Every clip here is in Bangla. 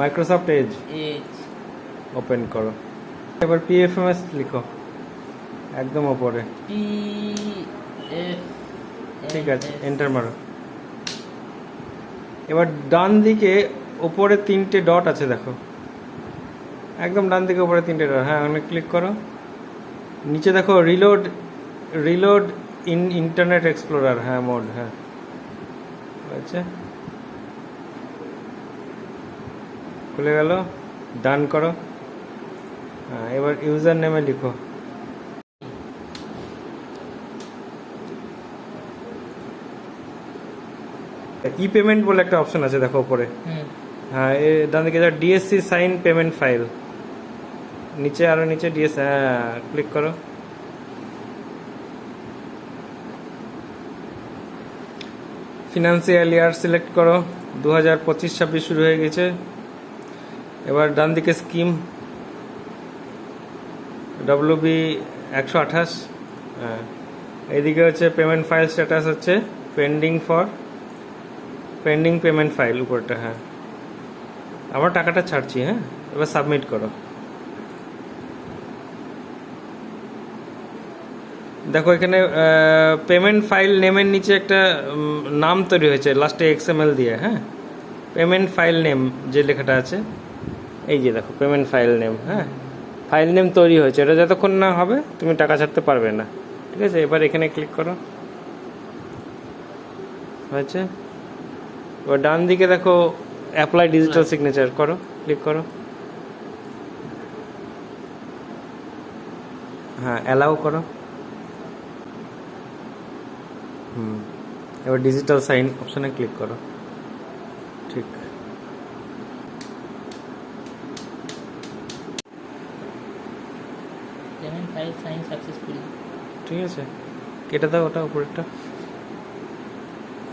মাইক্রোসফট এজ এজ ওপেন করো। এবার পিএফএমএস লিখো। একদম ওপরে। পি এফ ঠিক আছে এন্টার মারো। এবার ডান দিকে ওপরে তিনটে ডট আছে দেখো। একদম ডান দিকে ওপরে তিনটে ডট। হ্যাঁ ওখানে ক্লিক করো। নিচে দেখো reload reload in internet explorer হ্যাঁ মোড হ্যাঁ। আচ্ছা খুলে গেল ডান করো। হ্যাঁ এবার ইউজার নেমে লিখো। ই পেমেন্ট বলে একটা অপশন আছে দেখো উপরে। হ্যাঁ এ ডান দিকে যা ডিএসসি সাইন পেমেন্ট ফাইল নিচে আরও নিচে ডিএস হ্যাঁ ক্লিক করো। ফিনান্সিয়াল ইয়ার সিলেক্ট করো। দু হাজার পঁচিশ ছাব্বিশ শুরু হয়ে গেছে। এবার ডান দিকে স্কিম ডব্লিউ বি একশো আঠাশ হ্যাঁ এইদিকে হচ্ছে পেমেন্ট ফাইল স্ট্যাটাস হচ্ছে pending for pending payment file উপরটা হ্যাঁ। আমার টাকাটা ছাড়ছি হ্যাঁ এবার সাবমিট করো। দেখো এখানে পেমেন্ট ফাইল নেমের নিচে একটা নাম তৈরি হয়েছে লাস্টে এক্সএমএল দিয়ে হ্যাঁ। পেমেন্ট ফাইল নেম যে লেখাটা আছে এই যে দেখো পেমেন্ট ফাইল নেম হ্যাঁ? ফাইল নেম তৈরি হয়েছে এটা যতক্ষণ না হবে তুমি টাকা ছাড়তে পারবে না ঠিক আছে? এবার এখানে ক্লিক করো। হয়েছে? এবার ডান দিকে দেখো অ্যাপ্লাই ডিজিটাল সিগনেচার করো ক্লিক করো। হ্যাঁ অ্যালাউ করো। হুম এবার ডিজিটাল সাইন অপশানে ক্লিক করো। ঠিক। পেমেন্ট ফাইল সাইন সাকসেসফুলি ঠিক আছে কেটে দাও ওটা উপরেরটা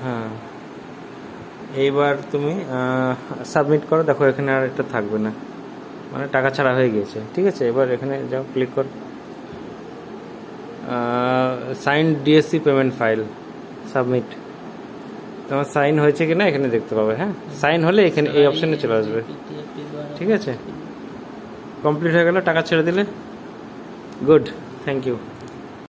হ্যাঁ এইবার তুমি সাবমিট করো দেখো এখানে আর এটা থাকবে না মানে টাকা ছাড়া হয়ে গিয়েছে ঠিক আছে এবার এখানে যাও ক্লিক করো sign DSC payment file submit তোমার সাইন হয়েছে কি না এখানে দেখতে পাবে হ্যাঁ সাইন হলে এখানে এই অপশানে চলে আসবে ঠিক আছে কমপ্লিট হয়ে গেল টাকা ছেড়ে দিলে good. Thank you.